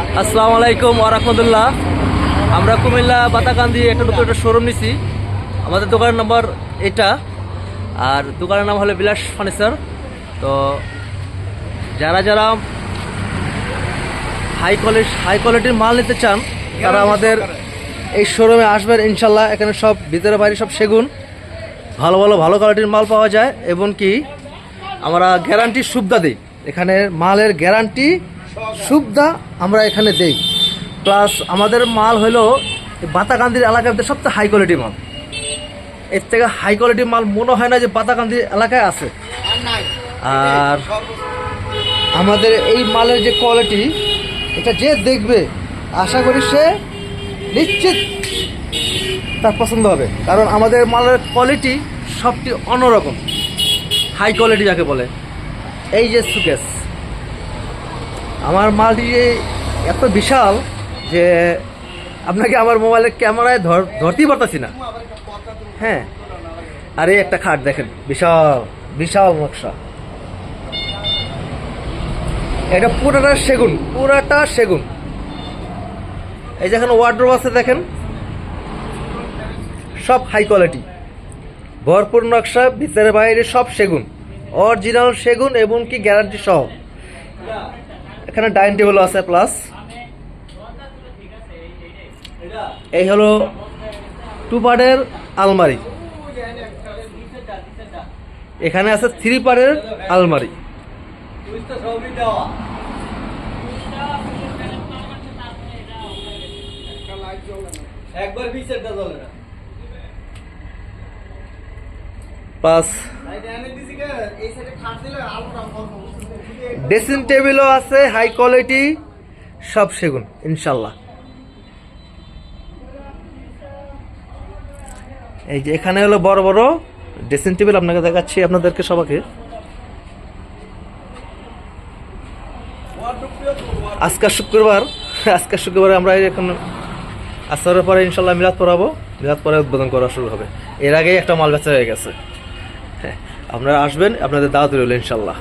আসসালামু আলাইকুম আরহামদুল্লাহ আমরা কুমিল্লা বাতাকান্দি একটা নতুন একটা শোরুম নিছি। আমাদের দোকানের নাম্বার এটা। আর দোকানের নাম হলো বিলাস ফার্নিচার। তো যারা যারা হাই কোয়ালিটি হাই কোয়ালিটির মাল নিতে চান, তারা আমাদের এই শোরুমে আসবেন ইনশাল্লাহ। এখানে সব ভিতরে বাইরে সব সেগুন। ভালো ভালো ভালো কোয়ালিটির মাল পাওয়া যায়। এবং কি, আমরা গ্যারান্টি সুবিধা দিই। এখানে মালের গ্যারান্টি সুবিধা আমরা এখানে দেই। প্লাস আমাদের মাল হলো বাতাকান্দির এলাকাতে সবচেয়ে হাই কোয়ালিটি মাল। এর থেকে হাই কোয়ালিটি মাল মনে হয় না যে বাতাকান্দির এলাকায় আছে। আর আমাদের এই মালের যে কোয়ালিটি এটা যে দেখবে, আশা করি সে নিশ্চিত তার পছন্দ হবে। কারণ আমাদের মালের কোয়ালিটি সবটি অন্যরকম। হাই কোয়ালিটি যাকে বলে। এই যে সুকেস আমার মালটি এত বিশাল যে আপনাকে আমার মোবাইলের ক্যামেরায় ধর, ধরতেই পারতাছি না। হ্যাঁ। আর একটা খাট দেখেন, বিশাল বিশাল নকশা। এটা পুরাটা সেগুন পুরাটা সেগুন। এই যে এখানে ওয়ার্ড্রোব আছে দেখেন। সব হাই কোয়ালিটি ভরপুর নকশা, ভিতরে বাইরে সব সেগুন। অরিজিনাল সেগুন এবং কি গ্যারান্টি সহ। এখানে ডাইনিং টেবিল আছে প্লাস। এই হলো টু পার্টের আলমারি। এখানে আছে থ্রি পার্টের আলমারি। একবার বিচারটা চলে না। ড্রেসিং টেবিলও আছে, হাই কোয়ালিটি, সব সেগুন, ইনশাল্লাহ। এই যে এখানে হলো বড় বড় ড্রেসিং টেবিল, আপনাকে দেখাচ্ছি আপনাদেরকে সবাইকে। আজকাল শুক্রবার আজকাল শুক্রবার আমরা এখন আসরের পরে ইনশাল্লাহ মিলাদ পড়াবো। মিলাদ পরে উদ্বোধন করা শুরু হবে। এর আগেই একটা মাল বেচা হয়ে গেছে। আপনারা আসবেন আপনাদের দাওয়াত রইল ইনশাল্লাহ